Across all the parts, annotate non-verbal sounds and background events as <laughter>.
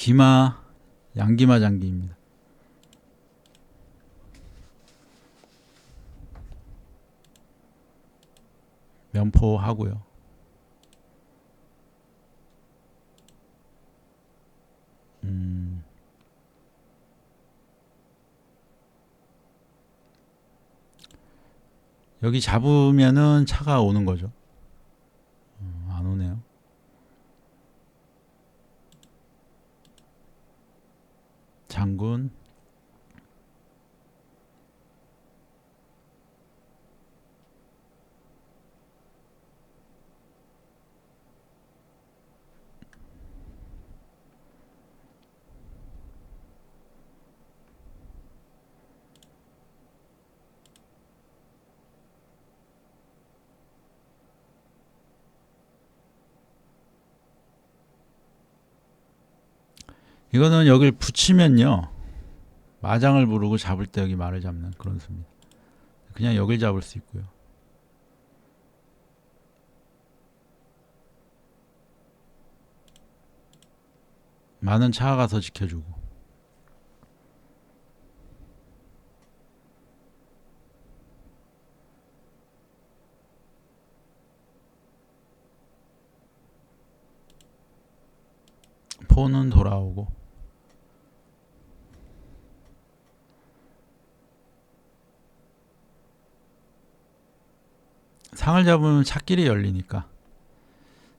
기마 양기마 장기입니다. 면포 하고요. 음. 여기 잡으면은 차가 오는 거죠. 음, 안 오네요. 장군 이거는 여길 붙이면요 마장을 부르고 잡을 때 여기 말을 잡는 그런 수입니다. 그냥 여길 잡을 수 있고요. 많은 차가 가서 지켜주고 포는 돌아오고 상을 잡으면 찾길이 열리니까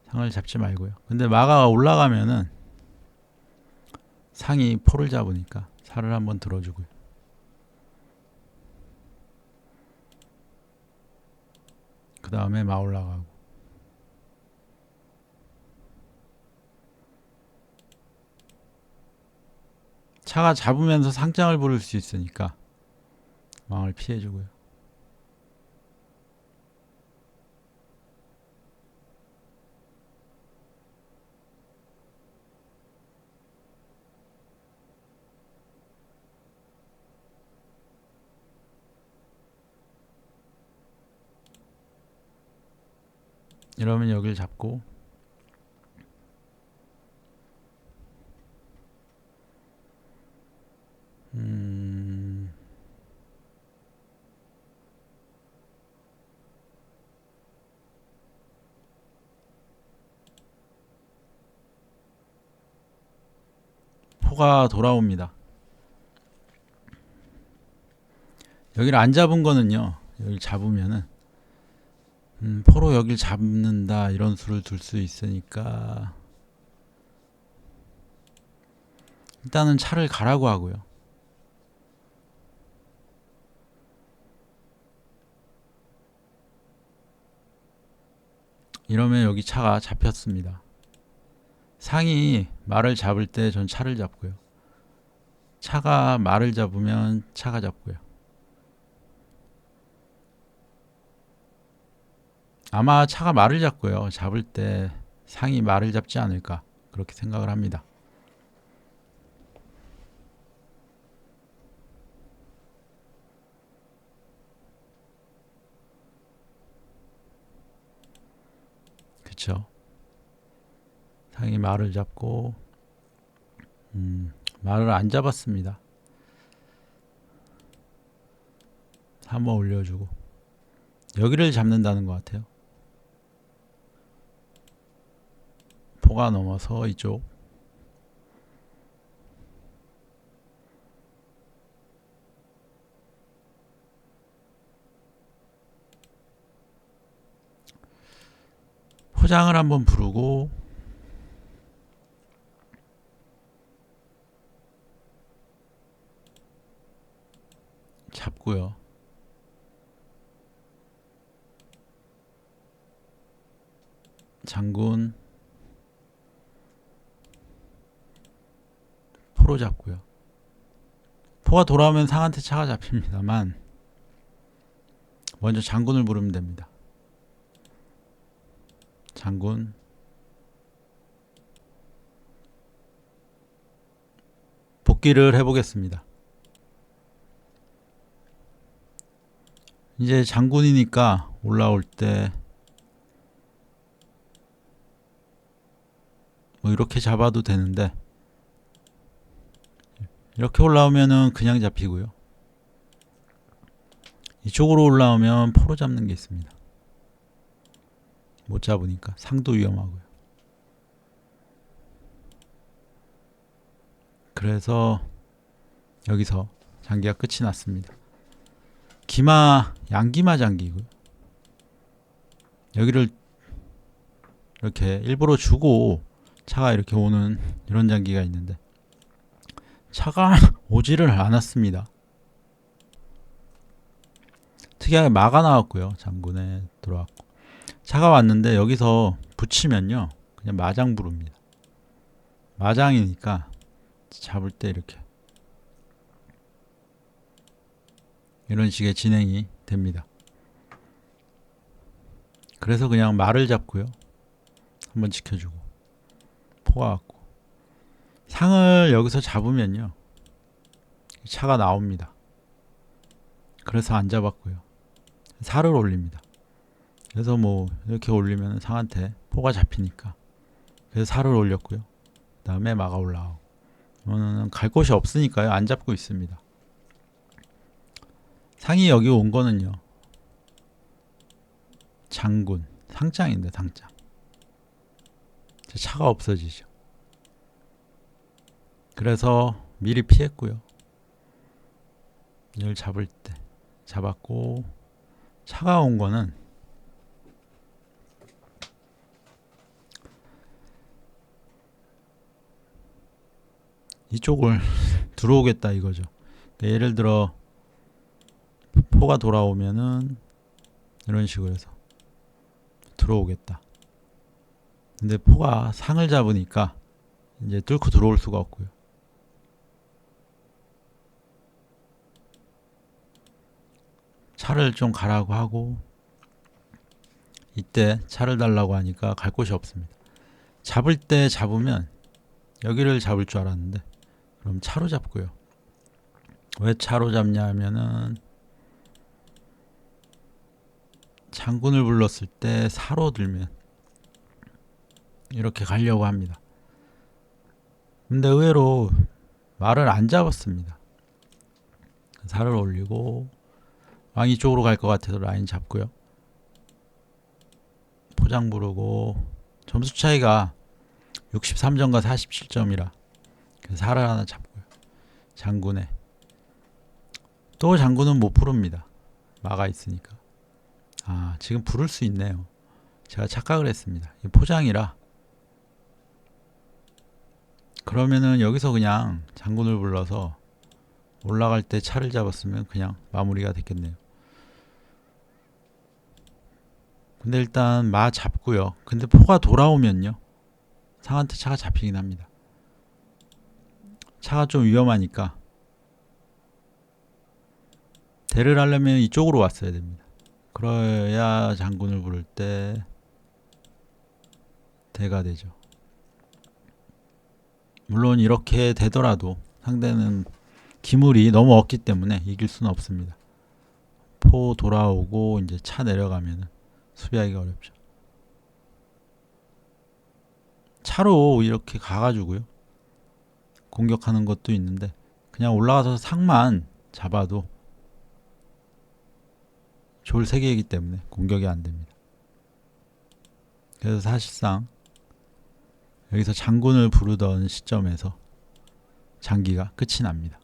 상을 잡지 말고요. 근데 마가 올라가면은 상이 포를 잡으니까 살을 한번 들어주고요. 그 다음에 마 올라가고 차가 잡으면서 상장을 부를 수 있으니까 왕을 피해주고요. 이러면 여길 잡고 음 포가 돌아옵니다. 여기를 안 잡은 거는요. 여기 잡으면은 음, 포로 여길 잡는다 이런 수를 둘 수 있으니까 일단은 차를 가라고 하고요. 이러면 여기 차가 잡혔습니다. 상이 말을 잡을 때 전 차를 잡고요. 차가 말을 잡으면 차가 잡고요. 아마 차가 말을 잡고요. 잡을 때 상이 말을 잡지 않을까 그렇게 생각을 합니다. 그쵸? 상이 말을 잡고 음, 말을 안 잡았습니다. 한번 올려주고 여기를 잡는다는 것 같아요. 포가 넘어서 이쪽 포장을 한번 부르고 잡고요. 장군 포로 잡고요. 포가 돌아오면 상한테 차가 잡힙니다만 먼저 장군을 부르면 됩니다. 장군 복귀를 해보겠습니다. 이제 장군이니까 올라올 때 뭐 이렇게 잡아도 되는데 이렇게 올라오면은 그냥 잡히고요. 이쪽으로 올라오면 포로 잡는 게 있습니다. 못 잡으니까 상도 위험하고요. 그래서 여기서 장기가 끝이 났습니다. 기마 양기마 장기고요. 여기를 이렇게 일부러 주고 차가 이렇게 오는 이런 장기가 있는데 차가 <laughs> 오지를 않았습니다. 특이하게 막아 나왔고요. 장군에 들어왔고 차가 왔는데 여기서 붙이면요 그냥 마장 부릅니다. 마장이니까 잡을 때 이렇게 이런 식의 진행이 됩니다. 그래서 그냥 말을 잡고요. 한번 지켜주고 포가 왔고 상을 여기서 잡으면요 차가 나옵니다. 그래서 안 잡았고요. 살을 올립니다. 그래서 뭐 이렇게 올리면 상한테 포가 잡히니까 그래서 살을 올렸고요. 그 다음에 마가 올라오고 저는 갈 곳이 없으니까요. 안 잡고 있습니다. 상이 여기 온 거는요. 장군, 상장인데 상장. 제 차가 없어지죠. 그래서 미리 피했고요. 이걸 잡을 때 잡았고 차가 온 거는 이쪽을 <laughs> 들어오겠다 이거죠. 그러니까 예를 들어 포가 돌아오면은 이런 식으로 해서 들어오겠다. 근데 포가 상을 잡으니까 이제 뚫고 들어올 수가 없고요. 차를 좀 가라고 하고 이때 차를 달라고 하니까 갈 곳이 없습니다. 잡을 때 잡으면 여기를 잡을 줄 알았는데 그럼 차로 잡고요. 왜 차로 잡냐 하면은 장군을 불렀을 때 사로 들면 이렇게 가려고 합니다. 근데 의외로 말을 안 잡았습니다. 살을 올리고 왕이 쪽으로 갈 것 같아서 라인 잡고요. 포장 부르고 점수 차이가 63점과 47점이라 그래서 살을 하나 잡고요. 장군에 또 장군은 못 부릅니다. 막아 있으니까. 아 지금 부를 수 있네요. 제가 착각을 했습니다. 이 포장이라 그러면은 여기서 그냥 장군을 불러서 올라갈 때 차를 잡았으면 그냥 마무리가 됐겠네요. 근데 일단 마 잡고요. 근데 포가 돌아오면요. 상한테 차가 잡히긴 합니다. 차가 좀 위험하니까 대를 하려면 이쪽으로 왔어야 됩니다. 그래야 장군을 부를 때 대가 되죠. 물론 이렇게 되더라도 상대는 기물이 너무 없기 때문에 이길 수는 없습니다. 포 돌아오고 이제 차 내려가면 수비하기가 어렵죠. 차로 이렇게 가가지고요. 공격하는 것도 있는데 그냥 올라가서 상만 잡아도 졸 3개이기 때문에 공격이 안 됩니다. 그래서 사실상 여기서 장군을 부르던 시점에서 장기가 끝이 납니다.